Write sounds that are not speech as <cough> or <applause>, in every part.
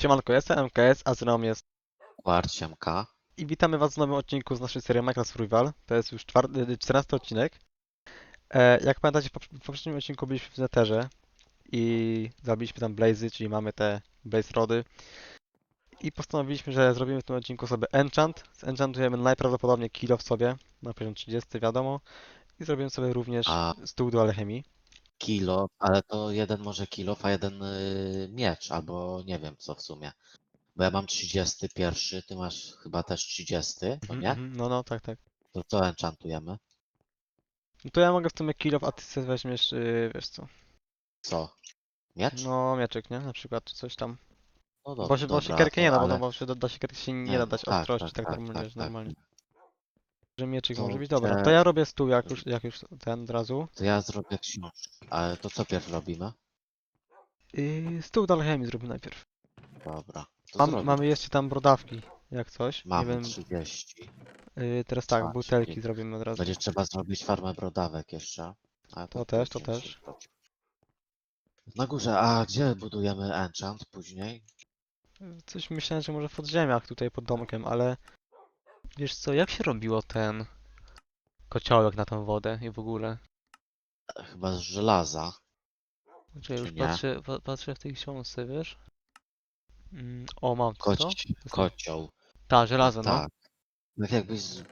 Siemanko, jestem MKS, a z nami jest Kwarciemka. i witamy was w nowym odcinku z naszej serii Minecraft Survival. To jest już czwarty, 14 odcinek. E, jak pamiętacie, w pop- w poprzednim odcinku byliśmy w Netherze i zabiliśmy tam Blazy, czyli mamy te Blaze Rody. I postanowiliśmy, że zrobimy w tym odcinku sobie enchant. Enchantujemy najprawdopodobniej kilo w sobie, na poziom 30 wiadomo. I zrobimy sobie również A stół do alchemii. Kilo, ale to jeden może kilo, a jeden y, miecz, albo nie wiem co w sumie. Bo ja mam 31, ty masz chyba też 30, to Mhm, nie? mhm, No, no, tak, tak. To co enchantujemy? No to ja mogę w sumie kilo, a ty sobie weźmiesz, yy, wiesz co, Co? Miecz? no mieczyk, nie? Na przykład, czy coś tam. No Bo, dobra, się, bo dobra, siekierki nie da, bo, ale- no, bo się do, do siekierki się nie, Nie, da dać tak, ostrości, tak, tak, tak, normalnie, tak, normalnie. Że mieczyk To może być dobra. te- To ja robię stół jak już, jak już ten od razu. To ja zrobię książkę, ale to co pierw robimy? Stół do alchemii zrobię najpierw. Dobra. To Mam, mamy jeszcze tam brodawki, jak coś. Nie Mamy wiem, 30. yy, teraz tak, Dwa, butelki zrobimy od razu. Będzie trzeba zrobić farmę brodawek jeszcze. Ale To też, to później też. Na górze, a gdzie budujemy enchant później? Coś myślałem, że może w podziemiach tutaj pod domkiem, ale wiesz co, jak się robiło ten kociołek na tą wodę i w ogóle? Chyba z żelaza. Znaczy, już Czy nie? patrzę, pa- patrzę w tej książce, wiesz? Mm, o, mam to. Koci, kocioł. Ta, żelazo, no. Tak. Tak jakbyś z...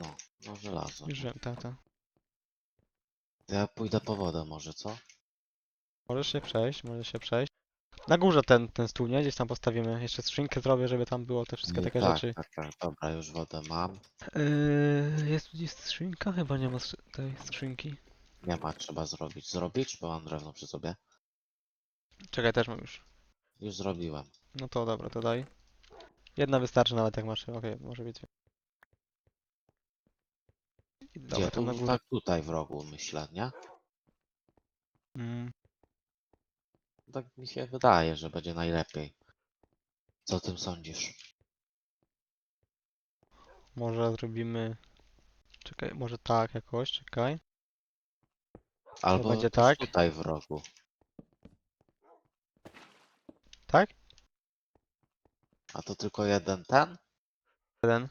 No, no żelazo. Już wiem, tak, tak. To ja pójdę po wodę może, co? Możesz się przejść, możesz się przejść. Na górze ten, ten stół, nie? Gdzieś tam postawimy. Jeszcze skrzynkę zrobię, żeby tam było te wszystkie takie tak, rzeczy. Tak, tak, dobra, już wodę mam. Yy, jest tu gdzieś skrzynka? Chyba nie ma skrzy- tej skrzynki. Nie ma, trzeba zrobić. Zrobić, bo mam drewno przy sobie. Czekaj, też mam już. Już zrobiłem. No to dobra, to daj. Jedna wystarczy nawet jak masz. Okej, może być. I Dobra, Gdzie? na Tu, górę. tak tutaj w rogu, myślę, nie? Mm, Tak mi się wydaje, że będzie najlepiej. Co o tym sądzisz? może zrobimy... Czekaj, może tak jakoś, czekaj. Albo będzie tak? tutaj w rogu. Tak? A to tylko jeden ten? Jeden.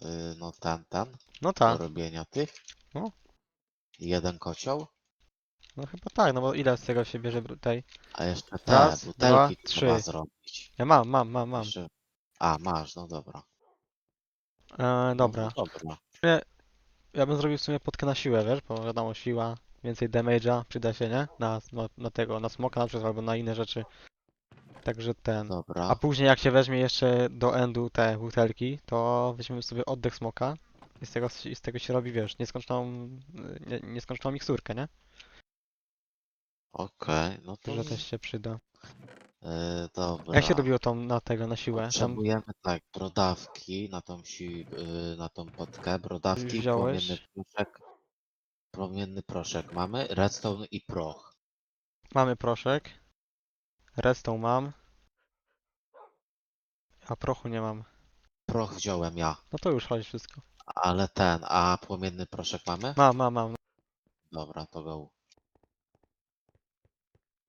Yy, no ten, ten. No Do tak, robienia tych. No. I jeden kocioł. No chyba tak, no bo ile z tego się bierze tej? A jeszcze te Raz, butelki dwa, trzeba trzy. zrobić. Ja mam, mam, mam, mam. Jeszcze... A, masz, no dobra. E, No, dobra. No, dobra. Ja bym zrobił w sumie podkę na siłę, wiesz, bo wiadomo, siła, więcej damage'a przyda się, nie? Na, na, na tego, na smoka na przykład, albo na inne rzeczy. Także ten. Dobra. A później jak się weźmie jeszcze do endu te butelki, to weźmiemy sobie oddech smoka i z tego, i z tego się robi, wiesz, nieskończoną, nie, nieskończoną miksturkę, nie? Okej, no to... Także też się przyda. Yy, dobra. Jak się robiło tą na tego, na siłę? Tam Potrzebujemy tak, brodawki na tą si... yy, na tą potkę. Brodawki, wziąłeś? płomienny proszek. Promienny proszek mamy, redstone i proch. mamy proszek, restą mam, a prochu nie mam. Proch wziąłem ja. No to już chodzi wszystko. Ale ten, a płomienny proszek mamy? Mam, mam, mam. Dobra, to go.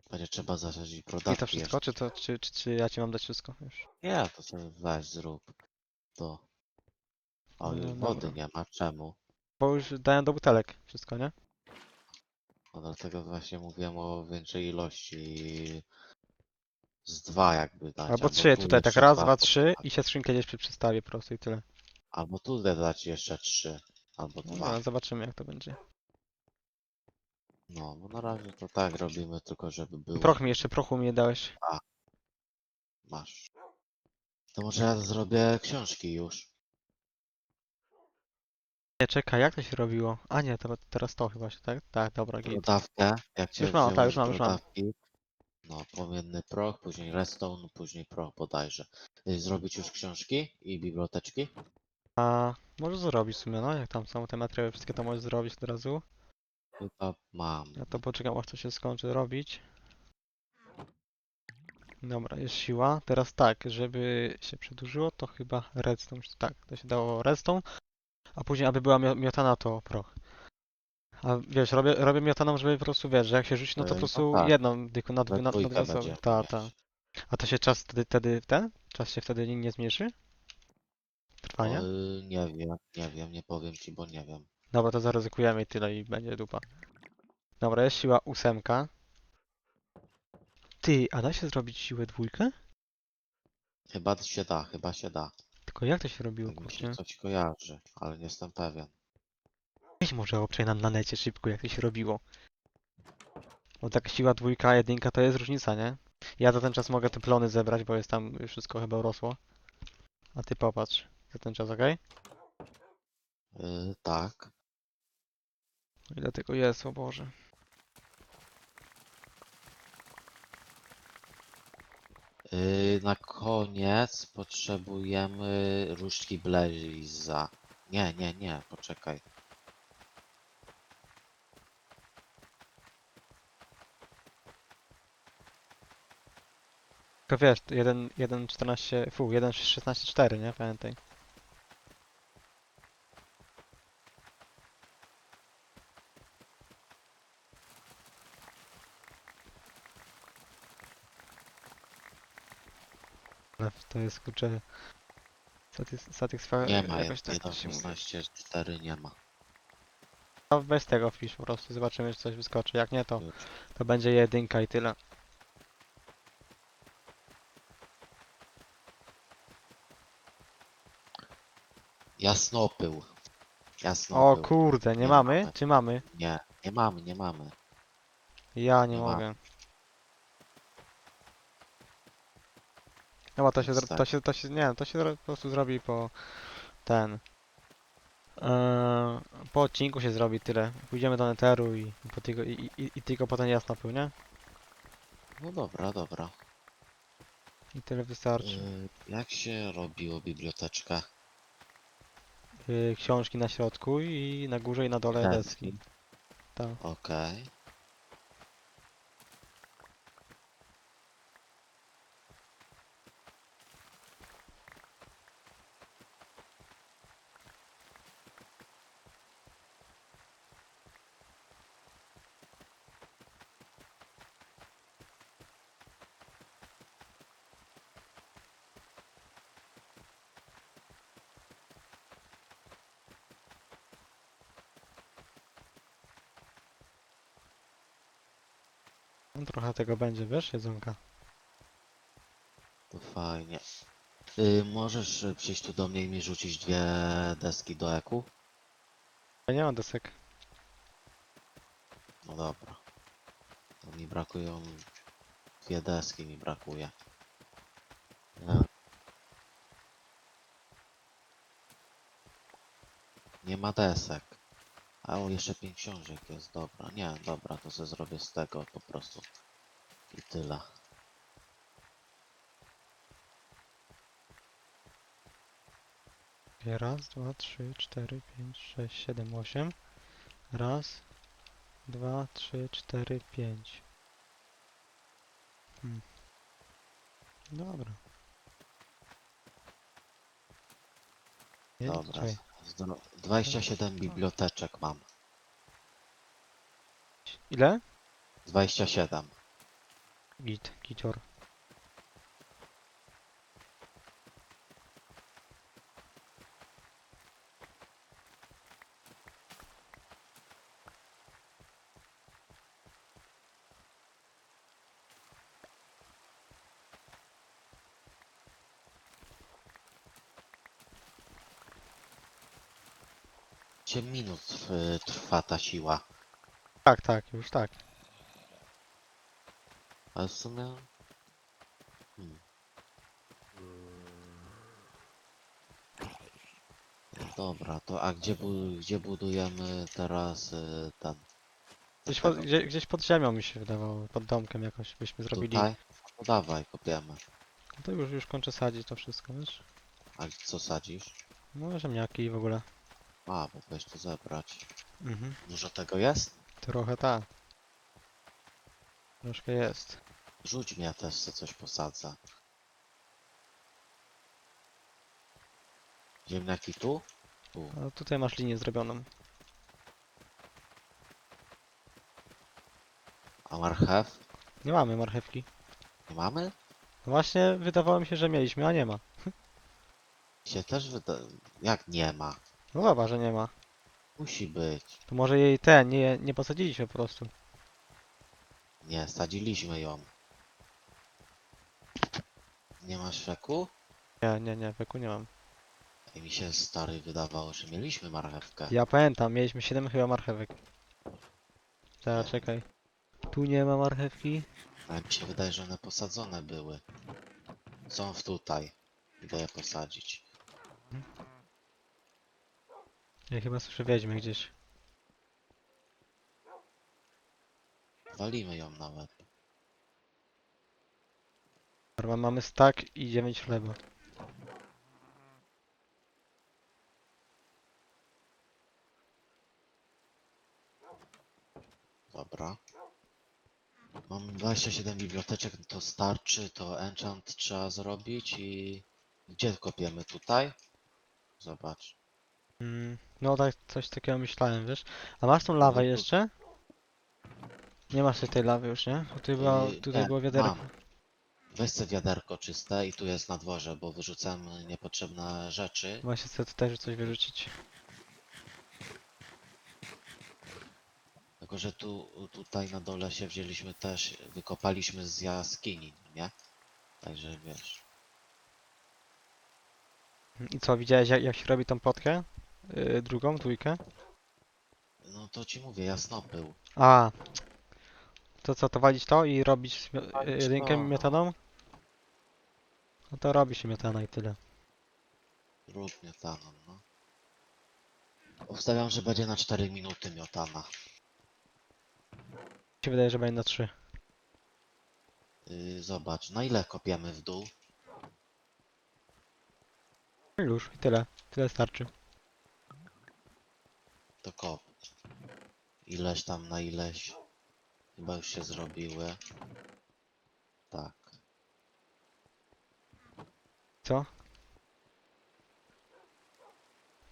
Będzie trzeba zasadzić I to wszystko, czy, to, czy, czy, czy ja ci mam dać wszystko już? Nie, to sobie weź zrób. To. O, No, już dobra. wody nie ma. Czemu? Bo już dają do butelek wszystko, nie? No dlatego właśnie mówiłem o większej ilości. Z dwa jakby dać. Albo trzy, tu tutaj tak jeszcze raz, dwa dwa, trzy i się skrzynkę gdzieś przy- przystawi po prostu i tyle. Albo tu dać jeszcze trzy. Albo No, dwa. ale zobaczymy jak to będzie. No, bo na razie to tak robimy, tylko żeby było. Proch mi jeszcze, prochu mi nie dałeś. Masz. To może ja zrobię książki już. Nie, czekaj, jak to się robiło? A nie, to, teraz to chyba się, tak? Tak, dobra, git. Brodawkę. Jak cię Już mam, tak, wziąłeś już mam, już mam. brodawki, No, płomienny proch, później redstone, później proch bodajże. Y, Zrobić już książki i biblioteczki? A możesz zrobić w sumie, no, jak tam są te materiały, wszystkie to możesz zrobić od razu. Chyba mam. Ja to poczekam, aż to się skończy robić. Dobra, jest siła. Teraz tak, żeby się przedłużyło, to chyba redstone. Tak, to się dało redstone. A później, aby była mio- miotana, to proch. A wiesz, robię, robię miotaną, żeby po prostu, wiesz, że jak się rzuci, no to po E, no prostu tak. jedną, tylko na, na, na dwójkę dwie osoby. będzie Ta, ta. A to się czas wtedy, wtedy ten? Czas się wtedy nie, nie zmniejszy? Trwania? Nie wiem, nie wiem, nie powiem ci, bo nie wiem. Dobra, to zaryzykujemy i tyle i będzie dupa. Dobra, jest siła ósemka. Ty, a da się zrobić siłę dwójkę? Chyba się da, chyba się da. Tylko jak to się robiło, mi się kurczę? coś kojarzy, ale nie jestem pewien. Weź może obczaj na, na necie szybko, jak to się robiło. Bo tak siła dwójka, jedynka to jest różnica, nie? Ja za ten czas mogę te plony zebrać, bo jest tam już wszystko chyba urosło. A ty popatrz. Za ten czas, okej? Yy, tak. Ile tego jest, o Boże. Yy, na koniec potrzebujemy różdżki Blaze'a. Nie, nie, nie, poczekaj. Tylko wiesz, 1, 1, 14, fu, 1, 16, 4, nie? Pamiętaj. Ale To jest kurczę. Satys. Nie ma, jakoś tak to się mówi. 1.16.4 nie ma. No bez tego wpisz po prostu, zobaczymy czy coś wyskoczy. Jak nie to, Już. to będzie jedynka i tyle. Jasnopył. O Jasnopył. kurde, nie Nie mamy? mamy. Czy mamy? Nie, nie mamy, nie mamy. Ja nie Nie ma. mogę. Chyba to się, zro- to się, to się, nie, to się zro- po prostu zrobi po ten. Eee, po odcinku się zrobi tyle. Pójdziemy do Netheru i, po tylko, i, i, i tylko potem jasno nie? No dobra, dobra. I tyle wystarczy. Yy, jak się robiło biblioteczkę? Yy, książki na środku i na górze i na dole deski. Tak. Okej. No, trochę tego będzie, wiesz, jedzonka. To fajnie. Yy, możesz y, przyjść tu do mnie i mi rzucić dwie deski do eku? Ja nie mam desek. No dobra. To mi brakują... Dwie deski mi brakuje. Nie. Nie ma desek. A o, jeszcze pięć książek jest, dobra. Nie, dobra, to sobie zrobię z tego po prostu. I tyle. Raz, dwa, trzy, cztery, pięć, sześć, siedem, osiem. Raz, dwa, trzy, cztery, pięć. Hmm. Dobra. Dobra. czekaj. Zdro- 27 biblioteczek mam. Ile? 27. Git, gicior. Cię minut y, trwa ta siła. Tak, tak, już tak. Ale w sumie... Hmm. Dobra, to a gdzie, bu gdzie budujemy teraz y, ten? Gdzieś pod, gdzie, gdzieś pod ziemią mi się wydawało, pod domkiem jakoś byśmy zrobili. Tutaj? No dawaj, kopiemy. No to już, już kończę sadzić to wszystko, wiesz? A co sadzisz? No, ziemniaki i w ogóle. A, bo weź to zebrać. Mhm. Dużo tego jest? Trochę tak. Troszkę jest. Rzuć mnie też se coś posadzę. Ziemniaki tu? Tu. A tutaj masz linię zrobioną. A marchew? Nie mamy marchewki. Nie mamy? No Właśnie wydawało mi się, że mieliśmy, a nie ma. Się też wyda... Jak nie ma? No zobacz, że nie ma. Musi być. To może jej ten, nie, nie posadziliśmy po prostu. Nie, sadziliśmy ją. Nie masz feku? Nie, nie, nie, weku nie mam. I mi się stary wydawało, że mieliśmy marchewkę. Ja pamiętam, mieliśmy 7 chyba marchewek. Teraz czekaj. Tu nie ma marchewki. Ale mi się wydaje, że one posadzone były. Są w tutaj. Idę je posadzić. Ja chyba słyszę wiedźmy gdzieś. Walimy ją na łeb. Dobra, mamy stack i 9 chleba. Dobra. Mam 27 biblioteczek, to starczy, to enchant trzeba zrobić i... Gdzie kopiemy? Tutaj? Zobacz. Mm, no tak, coś takiego myślałem, wiesz. A masz tą lawę No jeszcze? Nie masz tej lawy już, nie? Bo Tutaj, była, tutaj nie, było wiaderko. mam. Weź sobie wiaderko czyste i tu jest na dworze, bo wyrzucam niepotrzebne rzeczy. Właśnie chcę tutaj coś wyrzucić. Tylko, że tu, tutaj na dole się wzięliśmy też, wykopaliśmy z jaskini, nie? Także wiesz. I co, widziałeś jak, jak się robi tą potkę? Yy, drugą, dwójkę? No to ci mówię, jasno był. A. To co, to walić to i robić Walić yy, rękę to, no. miotaną? No to robi się miotana i tyle. Rób miotaną, no. Obstawiam, że będzie na 4 minuty miotana. Mi się wydaje, że będzie na 3. Yy, zobacz, na ile kopiemy w dół? Już, i tyle. Tyle starczy. To kop. Ileś tam na ileś. Chyba już się zrobiły. Tak. Co?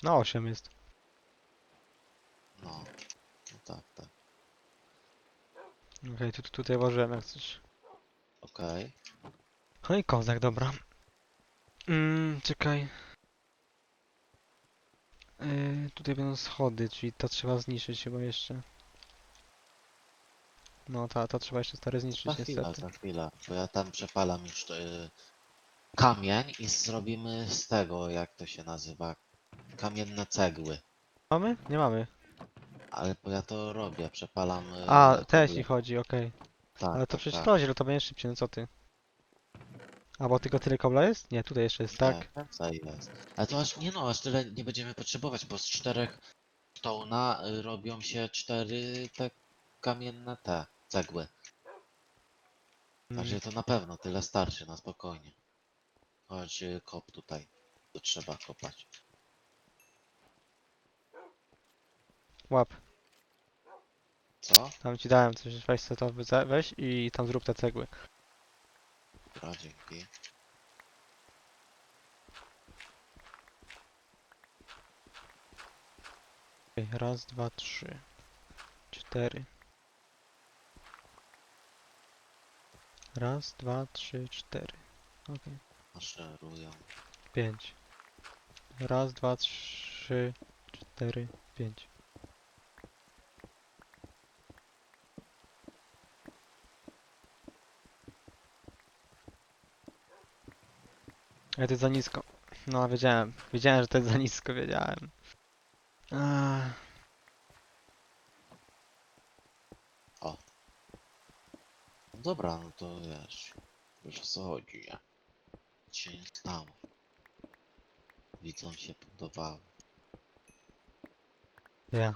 Na 8 jest. No. No tak, tak. Okej, tu, tutaj włożyłem jak coś. Okej. No i kozak, dobra. Mm, czekaj. Yy, tutaj będą schody, czyli to trzeba zniszczyć chyba jeszcze. No ta, to trzeba jeszcze stare Za zniszczyć chwilę, niestety. za chwilę. Bo ja tam przepalam już y, kamień i zrobimy z tego, jak to się nazywa, kamienne cegły. Mamy? Nie mamy. Ale bo ja to robię, przepalam. y, A, te kobla. jeśli chodzi, okej. Tak, Ale to tak, przecież tak. to źle, to będzie szybciej, no co ty? A bo tylko tyle kobla jest? Nie, tutaj jeszcze jest, tak? Nie, więcej jest. Ale to aż nie no, aż tyle nie będziemy potrzebować, bo z czterech stołna y, robią się cztery te kamienne te cegły. Mm, Także to na pewno tyle starczy na spokojnie. Chodź y, kop tutaj. To trzeba kopać. łap. Co? Tam ci dałem coś, weź sobie to, weź i tam zrób te cegły. Dobra, dzięki. Okej, Raz, dwa, trzy, cztery. Raz, dwa, trzy, cztery. Okej, Maszerują. pięć. Raz, dwa, trzy, cztery, pięć. Ale to jest za nisko. No, wiedziałem. Wiedziałem, że to jest za nisko, wiedziałem. Ach. No dobra, no to wiesz. Wiesz o co chodzi, nie? Nic się nie stało. Widzom się podobało. Ja.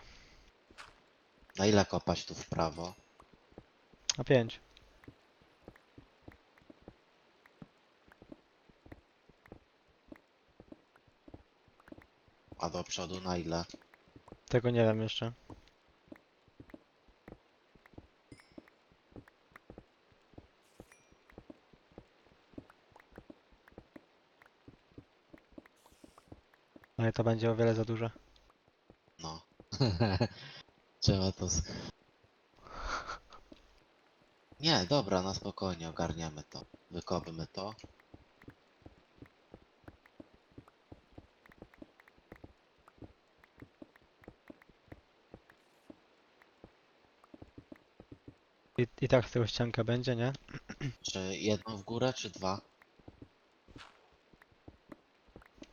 Na ile kopać tu w prawo? A pięć. A do przodu na ile? Tego nie wiem jeszcze. Ale to będzie o wiele za duże. No. <laughs> Trzeba to. Nie, dobra, na spokojnie ogarniamy to. Wykopmy to. I, I tak z tego ścianka będzie, nie? Czy jedną w górę, czy dwa?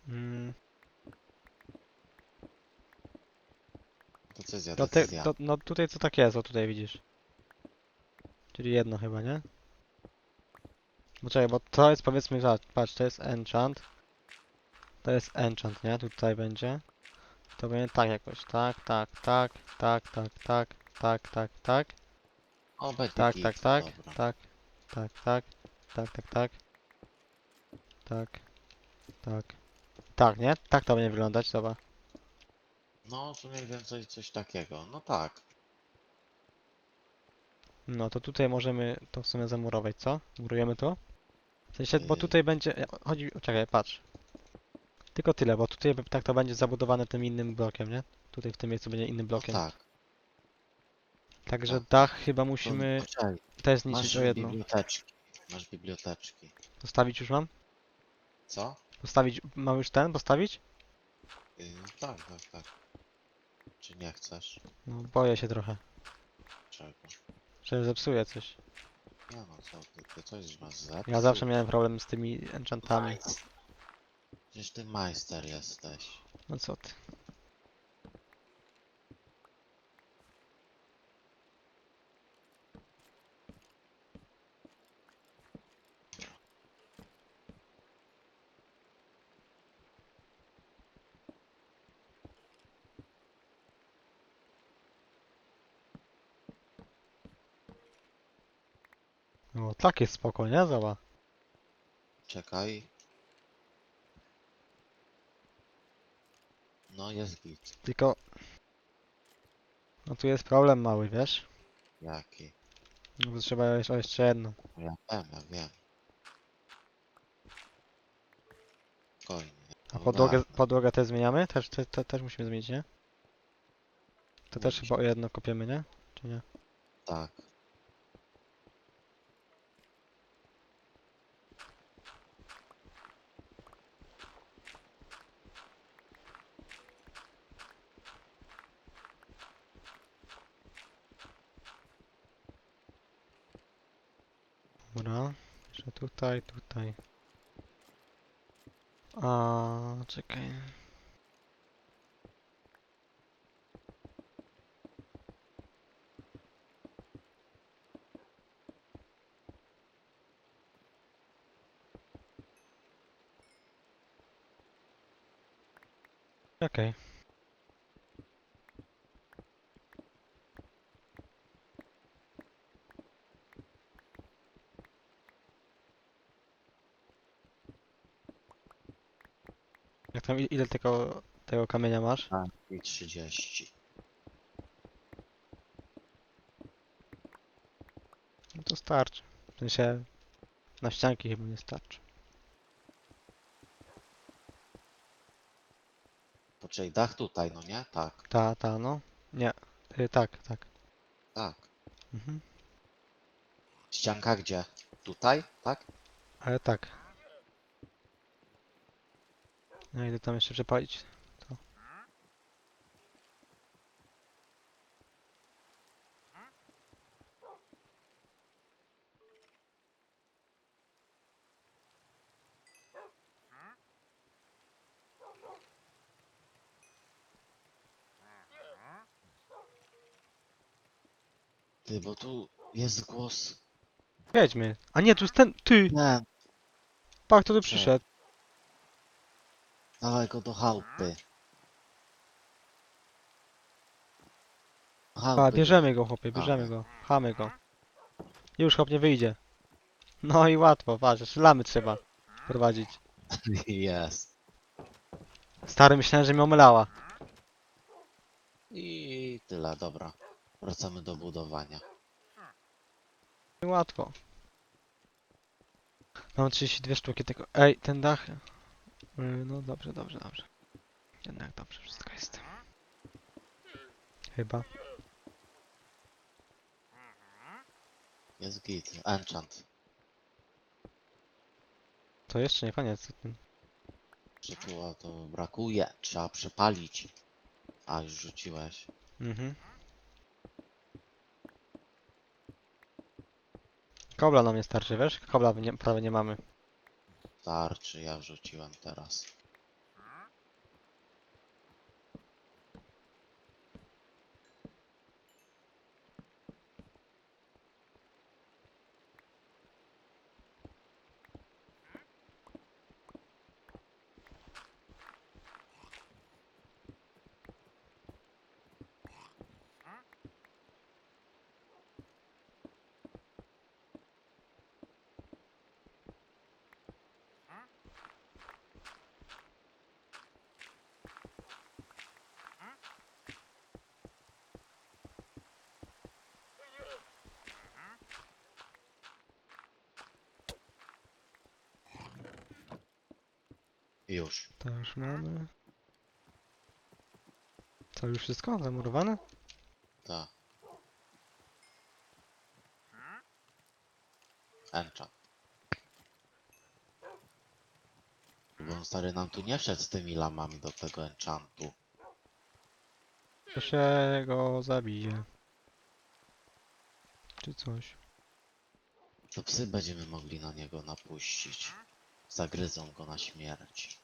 Mm, Decyzja, to te, decyzja. to, no tutaj co tak jest, o tutaj widzisz. Czyli jedno chyba, nie? Bo czekaj, bo to jest powiedzmy, patrz, to jest enchant. To jest enchant, nie? Tutaj będzie. To będzie tak jakoś, tak, tak, tak, tak, tak, tak, tak, tak, tak, O, będzie tak, tak, tak, dobra. tak, tak, tak, tak, tak, tak, tak, tak, tak, nie? Tak to będzie wyglądać, dobra. No, to mniej więcej coś takiego. No tak. No to tutaj możemy to w sumie zamurować, co? Murujemy to? W sensie, bo Yy. tutaj będzie, e, chodzi, czekaj, patrz. Tylko tyle, bo tutaj tak to będzie zabudowane tym innym blokiem, nie? Tutaj w tym miejscu będzie innym No blokiem. tak. Także tak. dach chyba musimy poczekaj, też zniszczyć o jedną. biblioteczki. Masz biblioteczki. Postawić już mam? Co? Postawić, mam już ten, postawić? Yy, tak, tak, tak. Czy nie chcesz? No boję się trochę, Czego? że zepsuję coś. Nie no, co ty, ty coś masz zepsuł? Ja zawsze miałem problem z tymi enchantami. Przecież ty majster jesteś. No co ty. No tak jest spoko, nie? Zobacz. Czekaj. No jest git. Tylko... No tu jest problem mały, wiesz? Jaki? No to trzeba jeszcze, o jeszcze jedno. No Ja wiem, ja wiem. Spokojnie. A podłogę, ładne. podłogę też zmieniamy? Też, te, te, też musimy zmienić, nie? To też Musimy. chyba o jedno kopiemy, nie? Czy nie? Tak. Dobra. Jeszcze tutaj, tutaj. A czekaj. Okej. Jak tam, i- ile tego, tego kamienia masz? Tak. I 30. No to starczy. W sensie, na ścianki chyba nie starczy. Poczekaj, dach tutaj, no nie? Tak, Ta, ta, no. Nie. Y, tak, tak. tak. Mhm. Ścianka gdzie? Tutaj? Tak? Ale tak. No idę tam jeszcze przepalić. To. Ty, bo tu jest głos. Jedźmy. A nie, tu jest ten, ty! Nie, Pak, to tu przyszedł. dawaj go do chałupy. Do chałupy bierzemy go, chłopie, bierzemy go. Chamy go. Już chłop nie wyjdzie. No i łatwo, patrz, jeszcze lamy trzeba prowadzić. <laughs> Jest. Stary, myślałem, że mnie omylała. I tyle, dobra. Wracamy do budowania. Łatwo. Mam 32 sztuki tego. Ej, ten dach. Yy, No dobrze, dobrze, dobrze. Jednak dobrze wszystko jest. Chyba. Jest git. Enchant. To jeszcze nie koniec. Przeczuła to brakuje. Trzeba przepalić. A, już rzuciłeś. Mhm. Kobla nam nie starczy, wiesz? Kobla nie, prawie nie mamy. Starczy, ja wrzuciłem teraz. Już. To już mamy. To już wszystko? Zamurowane? Tak. Enchant. Bo on stary nam tu nie wszedł z tymi lamami do tego enchantu. To się go zabije. Czy coś. To psy będziemy mogli na niego napuścić. Zagryzą go na śmierć.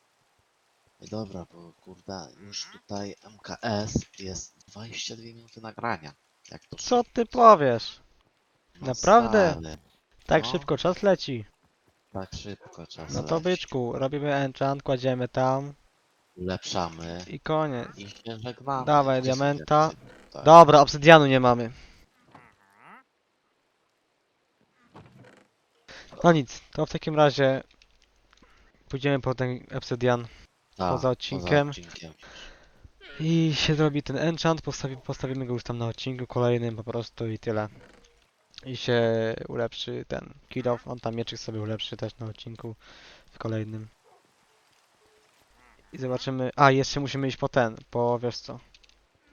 I dobra, bo kurde, już tutaj MKS jest 22 minuty nagrania. Jak to Co ty powiesz? No naprawdę? stary, Tak No. szybko czas leci. tak szybko czas No to leci. byczku, robimy enchant, kładziemy tam Ulepszamy i koniec. i się żegnamy. Dawaj, Gdzie są te diamenta. Tak. Dobra, obsydianu nie mamy. No nic, to w takim razie pójdziemy po ten obsydian Tak, poza odcinkiem. odcinkiem. i się zrobi ten enchant, postawi, postawimy go już tam na odcinku kolejnym po prostu i tyle. I się ulepszy ten kill off, on tam mieczyk sobie ulepszy też na odcinku w kolejnym. I zobaczymy, a jeszcze musimy iść po ten, po wiesz co,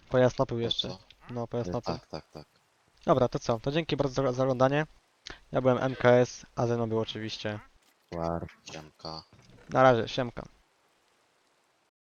po jasnopył jeszcze, co? no po jasnopył. Tak, tak, tak. Dobra, to co? To dzięki bardzo za za oglądanie. Ja byłem MKS, a ze mną był oczywiście. War, ciemka. Na razie, siemka.